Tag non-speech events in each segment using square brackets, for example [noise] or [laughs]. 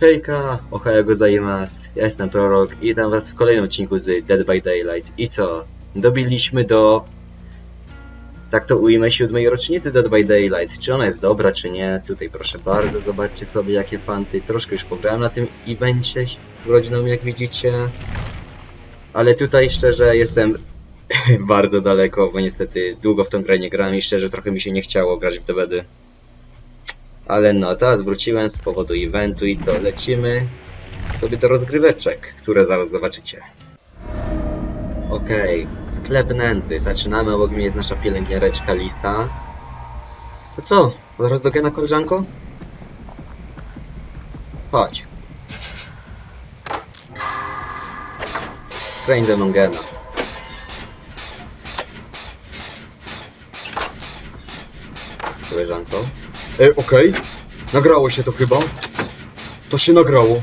Hejka, ohayo gozaimasu, ja jestem Prorok i witam was w kolejnym odcinku z Dead by Daylight. I co? Dobiliśmy do... Tak to ujmę, siódmej rocznicy Dead by Daylight. Czy ona jest dobra, czy nie? Tutaj proszę bardzo, zobaczcie sobie jakie fanty. Troszkę już pograłem na tym evencie urodzinowym, jak widzicie. Ale tutaj szczerze jestem [laughs] bardzo daleko, bo niestety długo w tą grę nie grałem i szczerze trochę mi się nie chciało grać w DBD. Ale no, teraz wróciłem z powodu eventu i co, lecimy sobie do rozgryweczek, które zaraz zobaczycie. Okej, sklep nędzy. Zaczynamy, obok mnie jest nasza pielęgniareczka Lisa. To co, zaraz do gena, koleżanko? Chodź. Kręć ze mną gena. Koleżanko. E, okej. Nagrało się to chyba. To się nagrało.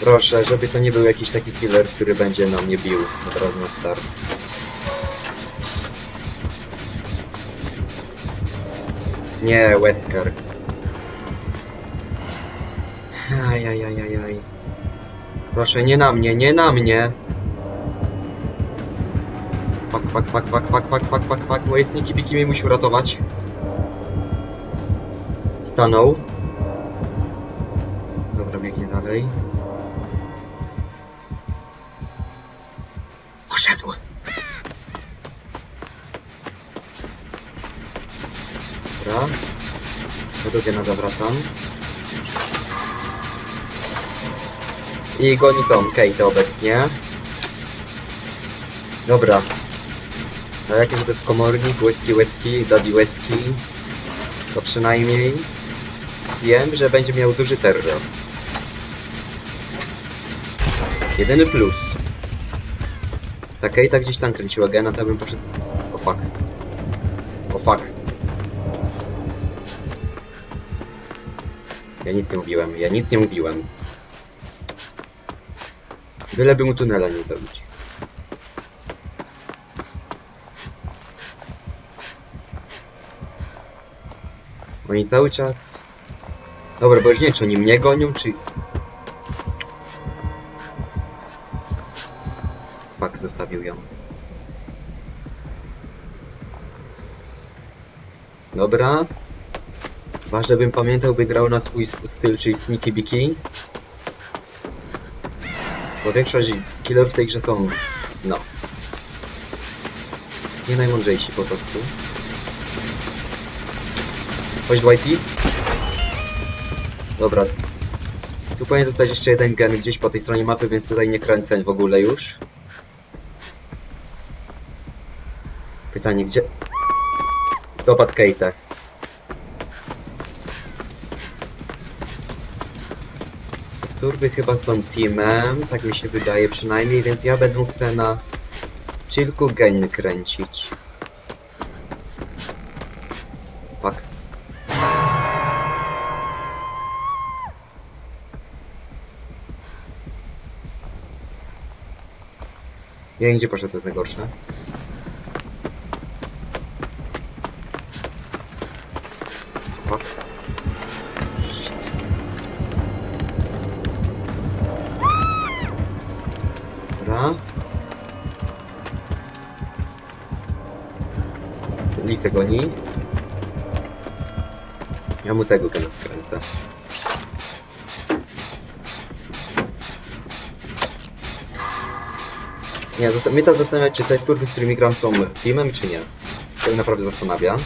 Proszę, żeby to nie był jakiś taki killer, który będzie na mnie bił od razu na start. Nie, Wesker. Ajajajajaj. Proszę, nie na mnie, nie na mnie! Fuck, fuck, fuck, fuck, fuck, fuck, fuck, fuck, fuck. Moje sniki biki mnie musi uratować. Stanął. Dobra, biegnie dalej. Poszedł. Dobra. Do Dugena zawracam. I goni tą Kate obecnie. Dobra. A jakie to jest komornik, whisky, whisky, daddy whisky, to przynajmniej wiem, że będzie miał duży terror. Jedyny plus. Ta Kate'a gdzieś tam kręciła gena, to ja bym poszedł... O fuck. O fuck. Ja nic nie mówiłem, ja nic nie mówiłem. Byleby mu tunela nie zrobić. Oni cały czas... Dobra, bo już nie czy oni mnie gonią, czy... Fuck, zostawił ją. Dobra. Ważne bym pamiętał, by grał na swój styl, czyli Sneaky Biki. Bo większość killerów w tej grze są, no, nie najmądrzejsi po prostu. Chodź Dwighty. Dobra. Tu powinien zostać jeszcze jeden gen gdzieś po tej stronie mapy, więc tutaj nie kręcę w ogóle już. Pytanie, gdzie... Dopadł Kate. Surwy chyba są teamem, tak mi się wydaje przynajmniej, więc ja będę mógł sobie na chillku gain kręcić. Fuck. Ja gdzie poszedł to jest najgorsze. Fuck. Lisę goni. Ja mu tego gena skręcę. Nie, mnie to zastanawia, czy te surwy, z którymi gram są teamem, czy nie. To mnie naprawdę zastanawia.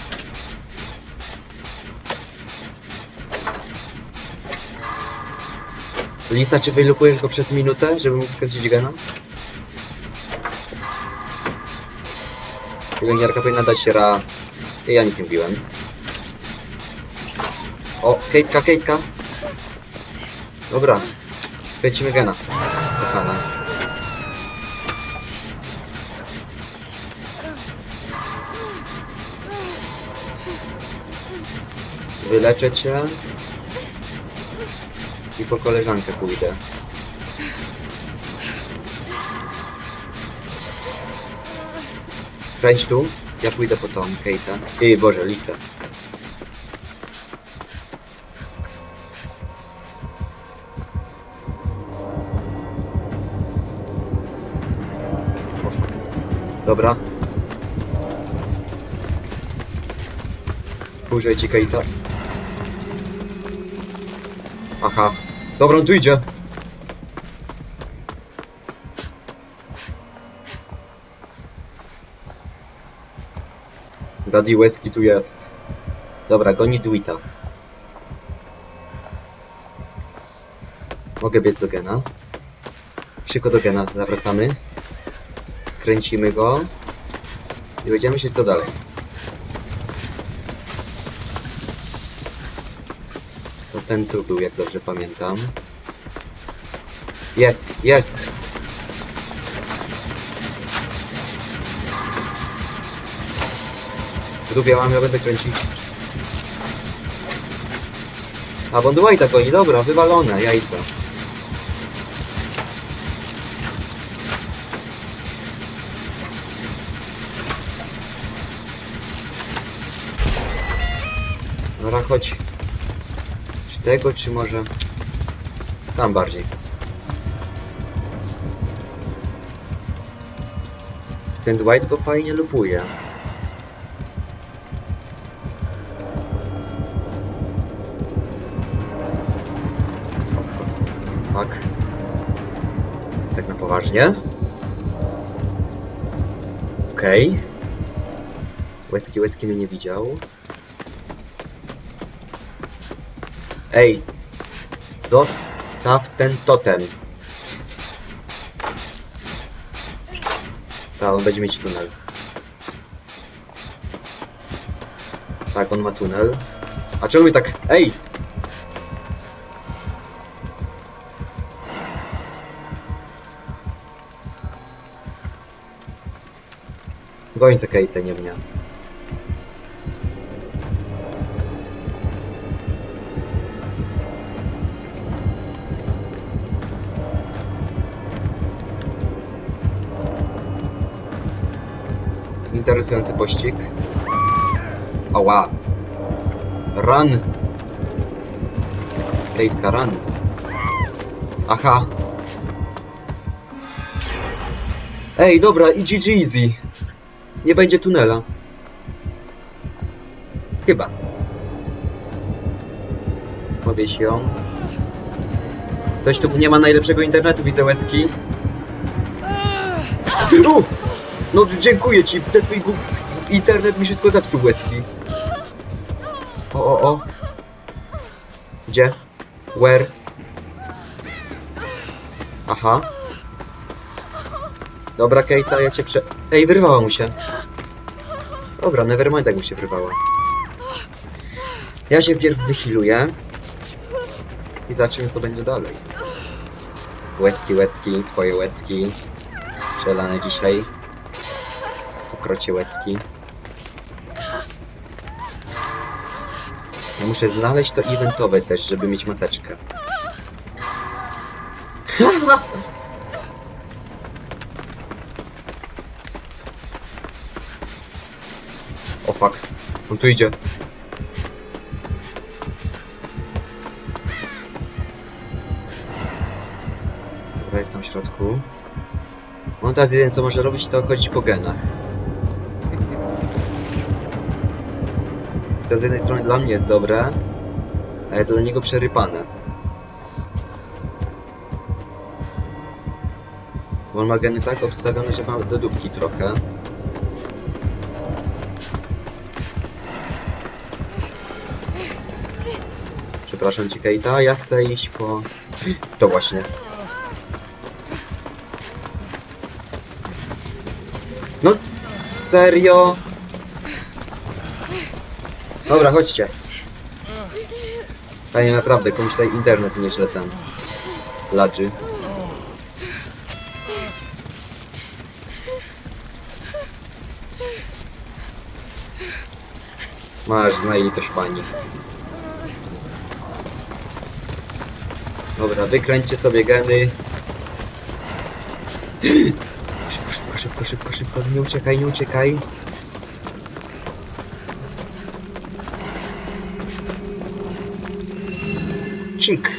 Lisa, czy wylukujesz go przez minutę, żeby mógł skręcić gena? Pielęgniarka powinna dać ra... Ja nic nie mówiłem. O, Kejtka, Kejtka! Dobra. Kręcimy gena. Kochana. Wyleczę cię. I po koleżankę pójdę. Kręć tu, ja pójdę po tą Kate'a. Ej, Boże, Lisa. Dobra. Spójrzaj ci Kate'a. Aha. Dobra, on tu idzie. Daddy Weski tu jest. Dobra, goni Dwita. Mogę biec do Gena. Szybko do Gena, zawracamy. Skręcimy go. I będziemy się co dalej. To ten tu był, jak dobrze pamiętam. Jest, jest! Lubię mam, ja będę kręcić. A Bond White'a goni, dobra, wywalone, jajca. Dobra, chodź. Czy tego, czy może... Tam bardziej. Ten Dwight go fajnie lupuje. Poważnie. Okej. Okay. Łeski, łeski mnie nie widział. Ej! Dostaw ten totem. Tak, on będzie mieć tunel. Tak, on ma tunel. A czemu mi tak... Ej! Goń za Kate, nie mnie. Interesujący pościg. Oła. Run! Kate'ka, run. Aha. Ej, dobra, i GG easy. Nie będzie tunela. Chyba. Powieś ją. Ktoś tu nie ma najlepszego internetu, widzę łezki. Tu! No dziękuję ci, ten twój internet mi wszystko zepsuł łezki. O, o, o. Gdzie? Where? Aha. Dobra, Kejta, ja cię prze... Ej, wyrwała mu się. Dobra, nevermind jak mu się wyrwała. Ja się wpierw wychiluję. I zobaczymy co będzie dalej. Łezki, łezki, twoje łezki. Przelane dzisiaj. Ukrocie łezki. Ja muszę znaleźć to eventowe też, żeby mieć maseczkę. [laughs] O fuck. On tu idzie. Dobra, jest tam w środku. On teraz jedyne co może robić to chodzić po genach. To z jednej strony dla mnie jest dobre, ale dla niego przerypane. Bo on ma geny tak obstawione, że ma do dupki trochę. Przepraszam cię, Kejta, ja chcę iść po... To właśnie. No, serio? Dobra, chodźcie. Panie, naprawdę, komuś tutaj internet nieźle ten... Ladży. Masz, znajomość pani. Dobra, wykręćcie sobie geny. Szybko, szybko, szybko, szybko, szybko, nie uciekaj, nie uciekaj. Cik.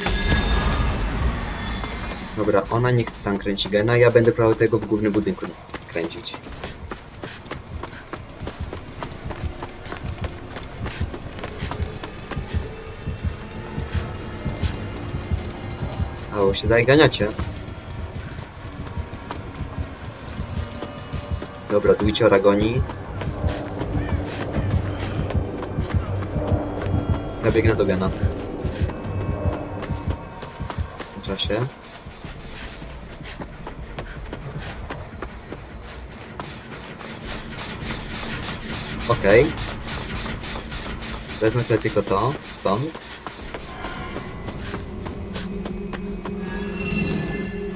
Dobra, ona nie chce tam kręci gena, ja będę próbował tego w głównym budynku skręcić. A, się daj ganiacie. Dobra, dwójciora goni. Ja biegnę do gena. W tym czasie. Okej. Wezmę sobie tylko to, stąd.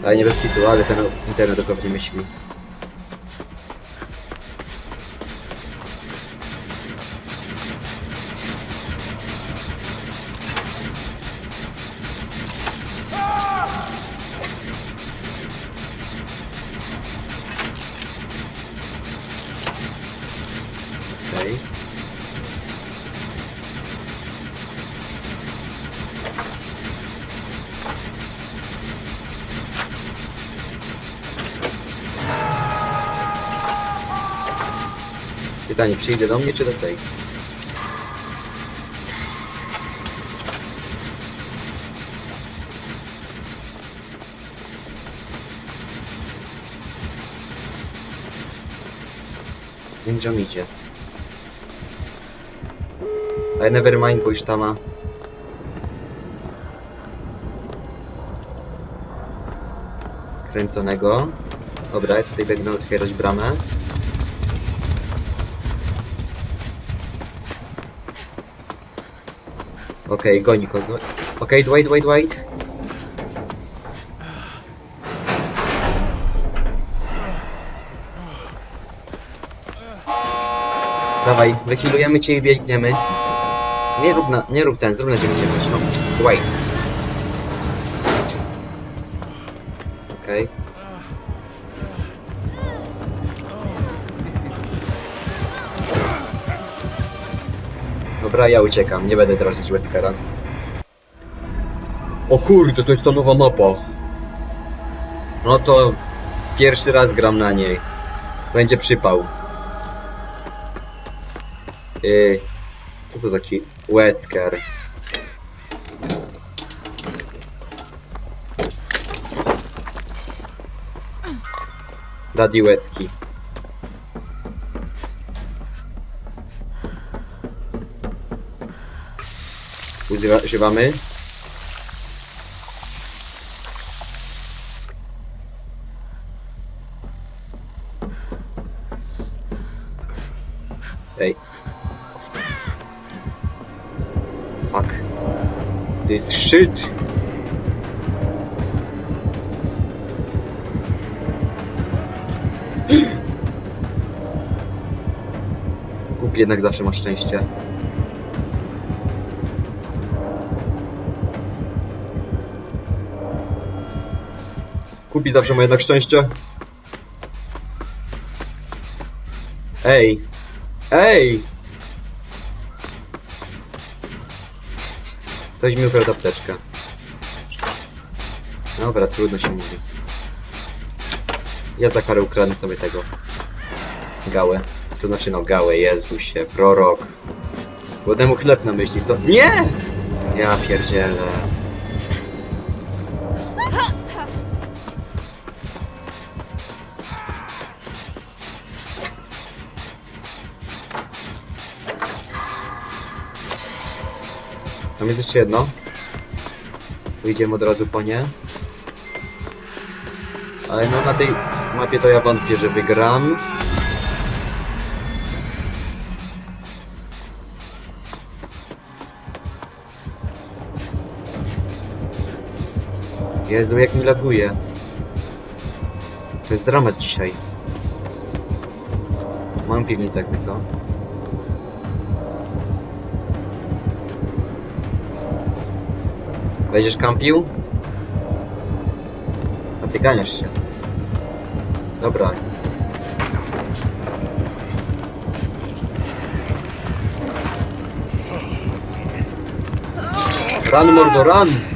Ale nie bez kitu, ale ten internet okropnie myśli. Pytanie, przyjdzie do mnie czy do tej? On idzie. Ale nevermind, bo już tam ma. Kręconego. Dobra, ja tutaj biegnę otwierać bramę. Okej, goni kogo. Okej, Dwight, Dwight, Dwight. Dawaj, wychilujemy cię i biegniemy. Nie rób na, nie rób ten, zrób na 90. No, Dwight. Dobra, ja uciekam, nie będę drażnić Weskera. O kurde, to jest ta nowa mapa. No to pierwszy raz gram na niej. Będzie przypał. Yy, co to za ki... Wesker. Daddy Weski. Używamy. Ej. Fuck. To jest szczyt. [gasps] Kup jednak zawsze ma szczęście. Kupi zawsze ma jednak szczęście. Ej! Ej! Ktoś mi ukradł apteczkę. Dobra, trudno się mówi. Ja za karę ukradnę sobie tego. Gałę. To znaczy no gałę, Jezusie, prorok. Głodnemu chleb na myśli, co? Nie! Ja pierdzielę. Tam jest jeszcze jedno. Wyjdziemy od razu po nie. Ale no na tej mapie to ja wątpię, że wygram. Jezu, jak mi laguje. To jest dramat dzisiaj. Mam piwnicę jakby co? Będziesz kampił? A ty ganiasz się. Dobra. Run, mordo, run!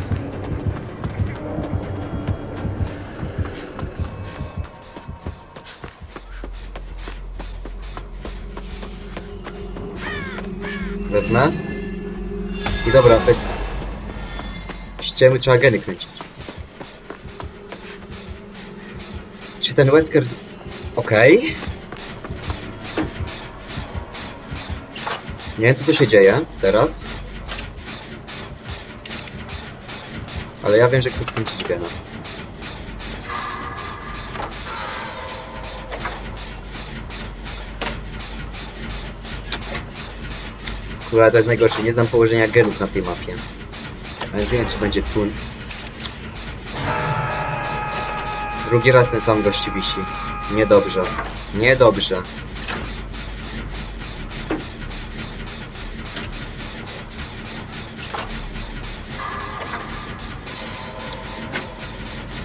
Ściemy trzeba geny kręcić. Czy ten Wesker... Okej. Nie wiem co tu się dzieje teraz. Ale ja wiem, że chcę skręcić gena. Kurwa, to jest najgorsze. Nie znam położenia genów na tej mapie. Ale wiem, czy będzie tu. Drugi raz ten sam gości wisi. Niedobrze. Niedobrze.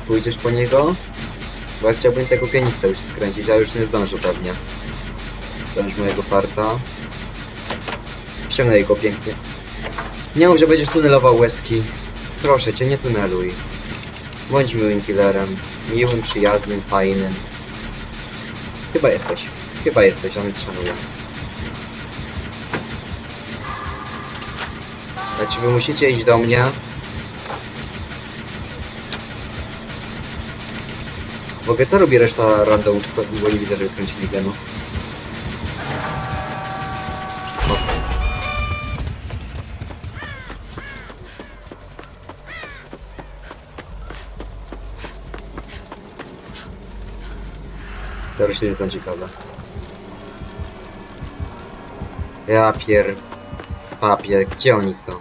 Pójdziesz po niego? Bo chciałbym tego genica już skręcić, ale już nie zdążę pewnie. Już mojego farta. Ściągnę go pięknie. Nie mów, że będziesz tunelował łezki. Proszę cię, nie tuneluj. Bądź miłym killerem. Miłym, przyjaznym, fajnym. Chyba jesteś. Chyba jesteś, a więc szanuję. Znaczy, wy musicie iść do mnie. W ogóle co robi reszta randomów, bo nie widzę, żeby kręcili genów. To rośliny są ciekawe. Ja pier... Papier, gdzie oni są?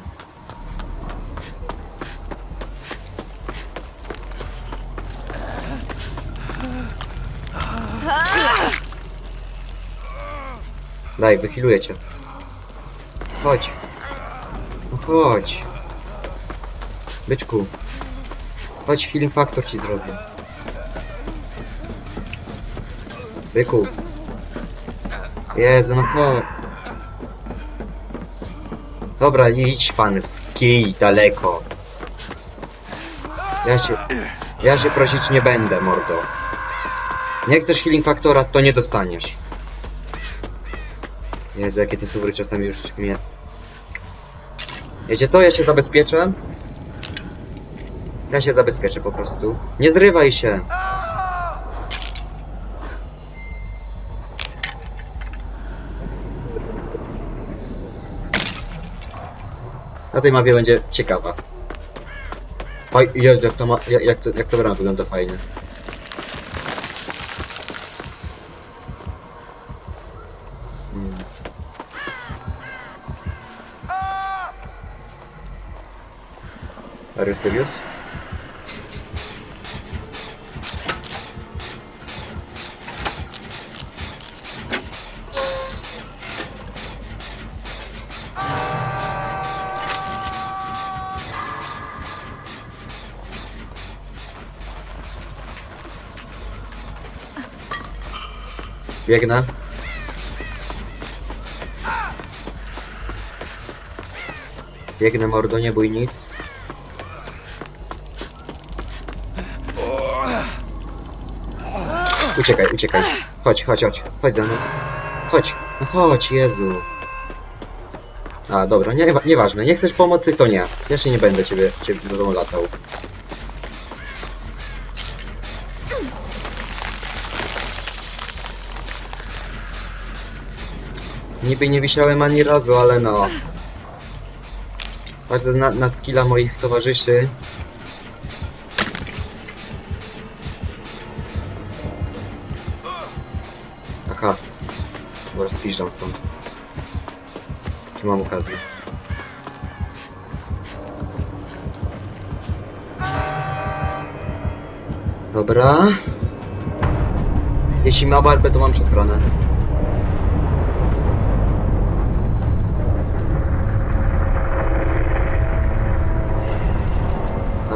Daj, wychiluję cię. Chodź. No chodź. Byczku. Chodź, healing factor ci zrobię. Byku. Jezu, no chodź. Dobra, idź pan w kij daleko. Ja się... Ja się prosić nie będę, mordo. Nie chcesz healing faktora, to nie dostaniesz. Jezu, jakie te suwry czasami już mnie... Wiecie co? Ja się zabezpieczę. Ja się zabezpieczę po prostu. Nie zrywaj się! Tej mapie będzie ciekawa. Oj, Jezu, jak to ma... Jak, jak to, jak to brama wygląda fajnie. Hmm. Are you serious? Biegnę. Biegnę mordo, nie bój nic. Uciekaj, uciekaj. Chodź, chodź, chodź. Chodź za mną. Chodź, no chodź, Jezu. A, dobra, nie, nieważne. Nie chcesz pomocy, to nie. Ja się nie będę ciebie, ciebie za tobą latał. Niby nie wisiałem ani razu, ale no. Patrzę na, na skilla moich towarzyszy. Aha. Dobra, spiżdżam stąd. Tu mam okazję. Dobra. Jeśli ma barbę, to mam przestronę.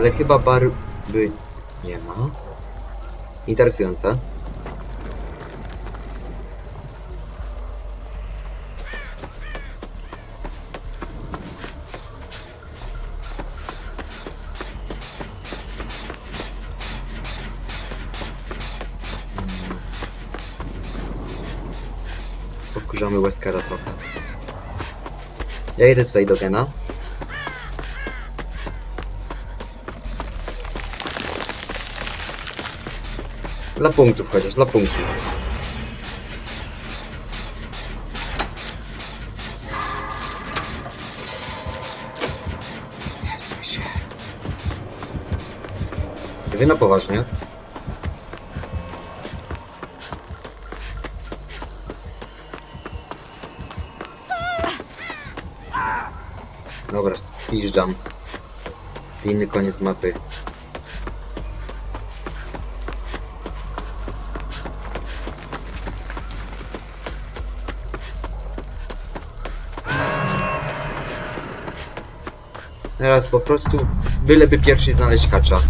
Ale chyba barby nie ma. Interesujące. Powkurzamy Weskera trochę. Ja idę tutaj do Gena. Dla punktów chociaż, dla punktów. Wy na poważnie? Dobra, wjeżdżam. Inny koniec mapy. Teraz po prostu byleby pierwszy znaleźć hacza.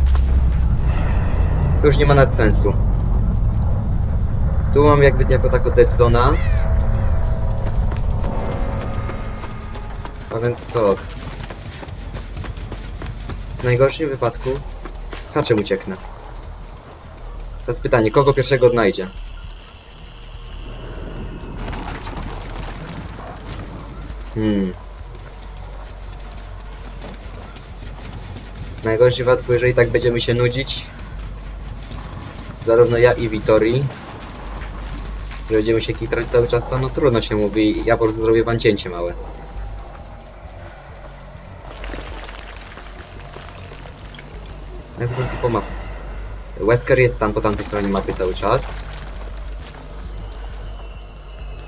To już nie ma nad sensu. Tu mam jakby jako tako dead zona. A więc co? W najgorszym wypadku haczem ucieknę. Teraz pytanie, kogo pierwszego odnajdzie? Hmm. W najgorszym wypadku, jeżeli tak będziemy się nudzić, zarówno ja i Vitori, że będziemy się kitrać cały czas, to no trudno się mówi. Ja po prostu zrobię wam cięcie małe. Ja po prostu po mapie. Wesker jest tam po tamtej stronie mapy cały czas.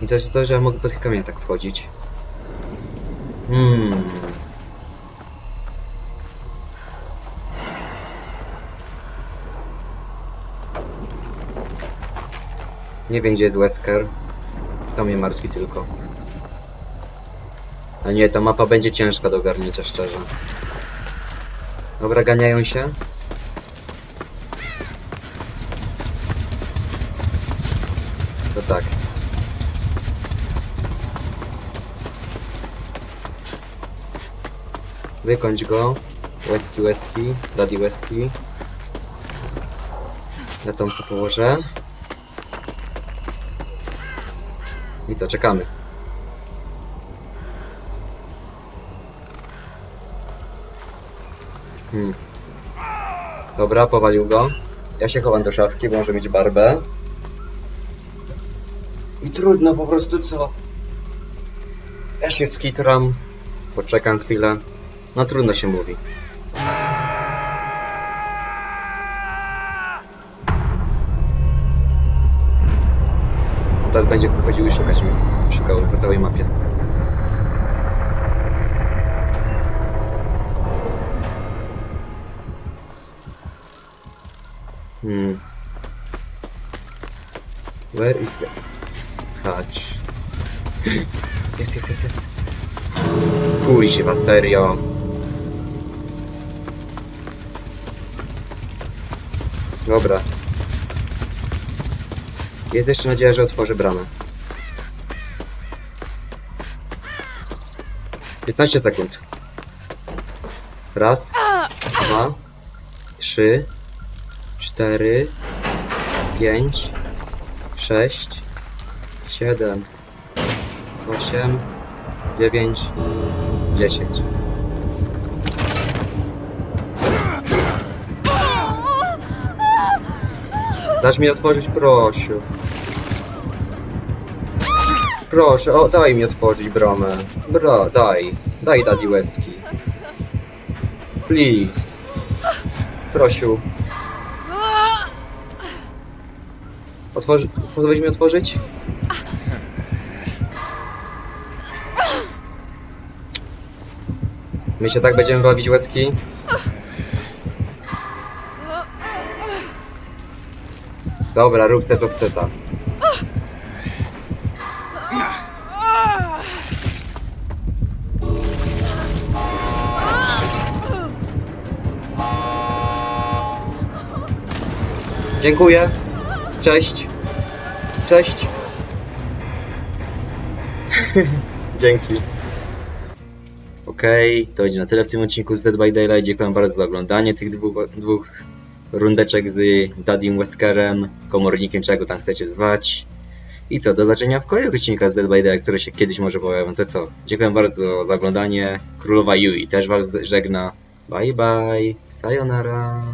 I to jest to, że ja mogę po tych kamieniach tak wchodzić. Hmm. Nie wiem gdzie jest Wesker. To mnie martwi tylko. A nie, ta mapa będzie ciężka do ogarnięcia szczerze. Dobra, ganiają się. To tak. Wykończ go. Łeski, łeski. Daddy łeski. Ja tą położę. I co, czekamy. Hmm. Dobra, powalił go. Ja się chowam do szafki, bo może mieć barbę. I trudno po prostu co? Ja się skitram. Poczekam chwilę. No trudno się mówi. Teraz będzie chodził i szukać mnie. Szukał po całej mapie. Hmm. Where is the hatch? [laughs] Jest, jest, jest, jest. Kuźwa, serio. Dobra. Jest jeszcze nadzieja, że otworzy bramę. 15 sekund. Raz, dwa, trzy, cztery, pięć, sześć, siedem, osiem, dziewięć, dziesięć. Dasz mi otworzyć, proszę. Proszę, o, daj mi otworzyć bramę. Bra, daj. Daj Daddy Łezki. Please. Prosiu. Otworzy... Mi otworzyć? My się tak będziemy bawić łezki? Dobra, rób se co chce tam. Dziękuję. Cześć. Cześć. [laughs] Dzięki. Okej, to będzie na tyle w tym odcinku z Dead by Daylight. Dziękuję bardzo za oglądanie tych dwóch, dwóch rundeczek z Dadim Weskerem, komornikiem, czego tam chcecie zwać. I co, do zobaczenia w kolejnych odcinkach z Dead by Daylight, które się kiedyś może pojawią. To co, dziękuję bardzo za oglądanie. Królowa Yui też was żegna. Bye bye, sayonara.